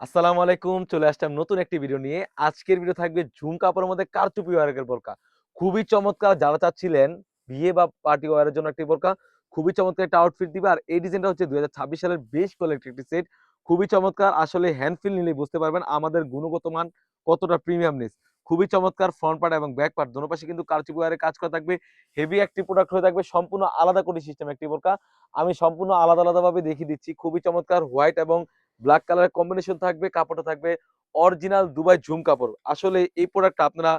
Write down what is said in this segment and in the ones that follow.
আসসালামু আলাইকুম, চলে আসলাম নতুন একটি ভিডিও নিয়ে। আজকের ভিডিও থাকবে ঝুম কাপড়ের মধ্যে কারচুপি ওয়ারের বোরকা। খুবই চমৎকার, যারা চাচ্ছিলেন বিয়ে বা পার্টি ওয়ারের জন্য একটি বোরকা, খুবই চমৎকার একটা আউটফিট দিবে। আর এই ডিজাইনটা হচ্ছে দুই সালের বেশ কোয়ালিটি একটি সেট খুবই চমৎকার, আসলে হ্যান্ডফিল নিলে বুঝতে পারবেন আমাদের গুণগত মান কতটা প্রিমিয়ামনেস খুবই চমৎকার ফ্রন্ট পার্ট এবং ব্যাক পার্ট দুটো পাশে কিন্তু কারচুপি ওয়ারে কাজ করা থাকবে। হেভি একটি প্রোডাক্ট হয়ে থাকবে, সম্পূর্ণ আলাদা করে সিস্টেম একটি বোরকা। আমি সম্পূর্ণ আলাদা আলাদাভাবে দেখিয়ে দিচ্ছি। খুবই চমৎকার হোয়াইট এবং ব্ল্যাক কালারের কম্বিনেশন থাকবে, কাপড়টা থাকবে অরিজিনাল দুবাই ঝুম কাপড়। আসলে এই প্রোডাক্টটা আপনারা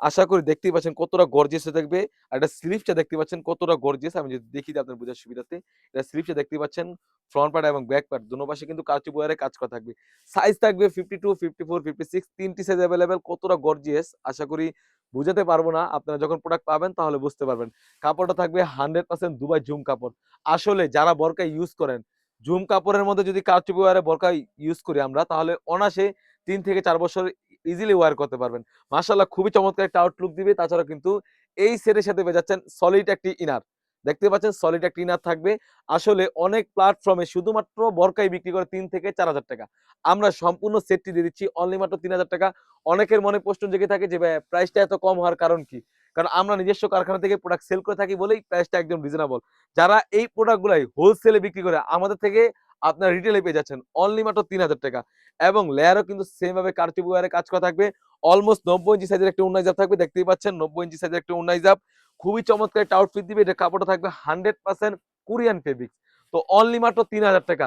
আশা করি দেখতেই পাচ্ছেন কতটা গর্জিয়াস থাকবে। আর এটা স্লিপসটা দেখতে পাচ্ছেন কতটা গর্জিয়াস আমি যদি দেখি আপনার বোঝার সুবিধাতে। এটা স্লিপসটা দেখতে পাচ্ছেন ফ্রন্ট পার্ট এবং ব্যাক পার্ট দুনো পাশে কিন্তু কাচু বয়ারে কাজ করা থাকবে। সাইজ থাকবে fifty two fifty four fifty six তিনটি সাইজ অ্যাভেলেবেল কতটা গর্জিয়াস আশা করি বুঝাতে পারব না। আপনারা যখন প্রোডাক্ট পাবেন তাহলে বুঝতে পারবেন। কাপড়টা থাকবে হান্ড্রেড পার্সেন্ট দুবাই ঝুম কাপড়। আসলে যারা বরকা ইউজ করেন ঝুম কাপড়ের মধ্যে যদি কারচুপি ওয়ারে বোরকা ইউজ করি আমরা, তাহলে অনাসে তিন থেকে চার বছর ইজিলি ওয়ার করতে পারবেন। মাশাল্লাহ খুবই চমৎকার একটা আউটলুক দিবে। তাছাড়া কিন্তু এই সেটের সাথে পেয়ে যাচ্ছেন সলিড একটি ইনার দেখতে পাচ্ছেন সলিড একটি ইনার থাকবে। আসলে অনেক প্ল্যাটফর্মে শুধুমাত্র বরকাই বিক্রি করে তিন থেকে চার হাজার টাকা। আমরা সম্পূর্ণ সেটটি দিয়ে দিচ্ছি অনলি মাত্র তিন হাজার টাকা। অনেকের মনে প্রশ্ন জেগে থাকে যে প্রাইসটা এত কম হওয়ার কারণ কি? কারণ আমরা নিজস্ব কারখানা থেকে প্রোডাক্ট সেল করে থাকি বলেই প্রাইসটা একদম রিজনেবল যারা এই প্রোডাক্টগুলাই হোলসেলে বিক্রি করে, আমাদের থেকে আপনার রিটেলে পেয়ে যাচ্ছেন। অনলি মাত্র তিন হাজার টাকা। এবং লেয়ারও কিন্তু সেমভাবে কারচুপি কাজ করা থাকবে। অলমোস্ট নব্বই ইঞ্চি সাইজের একটা উন্নাইজাব থাকবে, দেখতেই পাচ্ছেন নব্বই ইঞ্চি সাইজের একটা উন্নাইজাব খুবই চমৎকার একটা আউটফিট দিবে, এটা কাপড়টা থাকবে হান্ড্রেড পার্সেন্ট কোরিয়ান ফেব্রিক্স তো অনলি মাত্র তিন হাজার টাকা।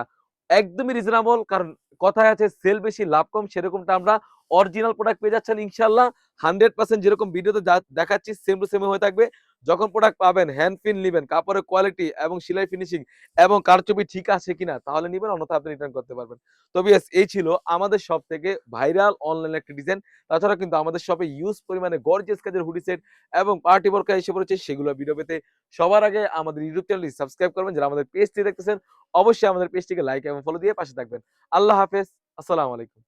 একদমই রিজনেবল কারণ কথায় আছে সেল বেশি লাভ কম সেরকমটা আমরা অরিজিনাল প্রোডাক্ট পেয়ে যাচ্ছেন ইনশাল্লাহ হান্ড্রেড পার্সেন্ট যেরকম ভিডিওতে দেখাচ্ছি সেম টু সেম হয়ে থাকবে। যখন প্রোডাক্ট পাবেন হ্যান্ড ফিন নেবেন কাপড়ের কোয়ালিটি এবং সেলাই ফিনিশিং এবং কারচুপি ঠিক আছে কিনা তাহলে নেবেন অন্যথা আপনি রিটার্ন করতে পারবেন। তবে yes, এই ছিল আমাদের সব থেকে ভাইরাল অনলাইন একটি ডিজাইন তাছাড়া কিন্তু আমাদের শপে ইউজ পরিমাণে গর্জিয়াস কাজের হুডি সেট এবং পার্টি বোরকা এসে পড়েছে সেগুলো ভিডিও পেতে সবার আগে আমাদের ইউটিউব চ্যানেলটি সাবস্ক্রাইব করবেন। যারা আমাদের পেজটি দেখতেছেন অবশ্যই আমাদের পেজটিকে লাইক এবং ফলো দিয়ে পাশে থাকবেন। আল্লাহ হাফেজ আসসালামু আলাইকুম।